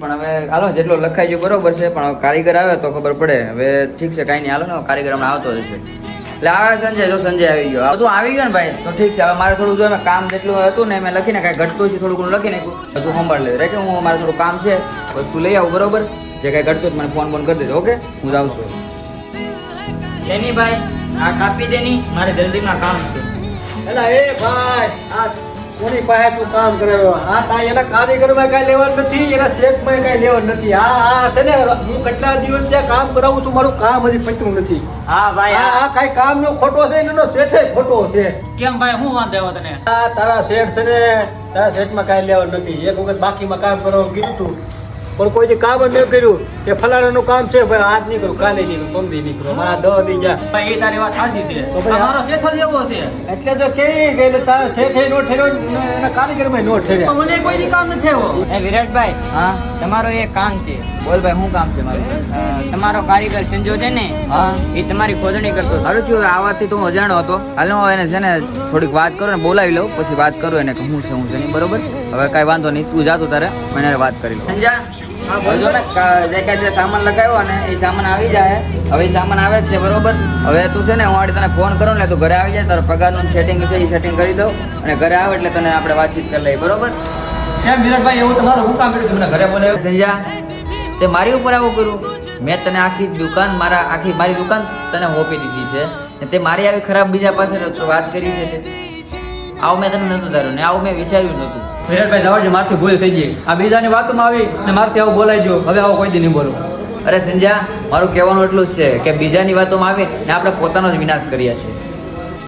પણ હવે હાલો, જેટલો લખાઈ ગયો બરોબર છે, પણ કારીગર આવે તો ખબર પડે. હવે ઠીક છે, કાંઈ નહીં, હાલો ને કારીગર હમણાં આવતો રહેશે. એટલે આવે સંજય, જો સંજય આવી ગયો. બધું આવી ગયો ને ભાઈ? તો ઠીક છે, હવે મારે થોડું જો કામ જેટલું હતું ને મેં લખીને કાંઈ ઘટતું છે, થોડું ઘણું લખી નાખ્યું. બધું સંભાળ લે. રહેજો હું, મારે થોડું કામ છે વસ્તુ લઈ આવું, બરોબર? જે કાંઈ ઘટતું મને ફોન ફોન કરી દેજો, ઓકે? હું જાઉં છું. એની ભાઈ, આ કાપી દેની, મારે જલ્દીમાં કામ છે. એલા એ ભાઈ, આ કોની પાસે તું કામ કરે? આ તા એના કારીગરમાં કાંઈ લેવાનું નથી એના શેઠમાં કાંઈ લેવાનું નથી. આ આ છે ને હું કેટલા દિવસ ત્યાં કામ કરાવું છું મારું કામ હજી પત્યું નથી. હા ભાઈ આ આ કાંઈ કામનો ખોટો છે એનો શેઠે ખોટો છે. કેમ ભાઈ હું વાંધો આવ્યો તને? આ તારા શેઠ છે ને તારા શેઠમાં કાંઈ લેવાનું નથી. એક વખત બાકીમાં કામ કરવાનું કીધું તું પણ કોઈ કામ ન કર્યું કે ફલાણાનું કામ છે ભાઈ આજ નીકળું કાલે નીકળું પમદી નહીં મારા દહ દી ગયા એ તારી વાત સાચી છે. તો ભાઈ આ- તમારો શેઠો જ એવો છે. એટલે તો કે ગઈ તારો શેઠે નો ઠેર્યો ને એના કારીગરમાં નો ઠેર્યા. મને કોઈ દી કામ નથી આવ્યો. એ વિરાટભાઈ હા? તમારો એ કામ છે. બોલ ભાઈ શું કામ છે મારું? તમારો કારીગર સંજો છે ને હા. એ તમારી ખોદણી કરતો. સારું થયું આ વાતથી તો હું અજાણો હતો. હાલ હું એને છે ને થોડીક વાત કરું ને બોલાવી લઉં પછી વાત કરું એને કે હું છે હું છે નહીં બરોબર? હવે કાંઈ વાંધો નહીં તું જાતું તારે મને વાત કરી લઉં. સંજા જો ને જે કાંઈ જે સામાન લખાયો ને એ સામાન આવી જાય હવે એ સામાન આવે જ છે બરોબર? હવે તું છે ને હું આડી તને ફોન કરું ને તું ઘરે આવી જાય તારો પગારનું સેટિંગ છે એ સેટિંગ કરી દઉં અને ઘરે આવે એટલે તને આપણે વાતચીત કરી લઈએ બરોબર? કેમ વિરાટભાઈ એવું તમારું શું કામ કર્યું તમને ઘરે બોલાવ્યો? સંજા તે મારી ઉપર આવું કર્યું? મેં તને આખી દુકાન મારા આખી મારી દુકાન તને હોપી દીધી છે. ને તે મારી આવી ખરાબ બીજા પાસે તો વાત કરી છે તે. આવું મેં તને નતું ધાર્યું ને આવું મેં વિચાર્યું નતું વિરાટભાઈ જવાડજો મારથી ભૂલ થઈ ગઈ. આ બીજાની વાતોમાં આવી ને મારથી આવું બોલાઈ ગયો હવે આવું કોઈ દી નહીં બોલું. અરે સંજ્યા મારું કહેવાનું એટલું જ છે કે બીજાની વાતોમાં આવી ને આપણે પોતાનો જ વિનાશ કર્યા છે.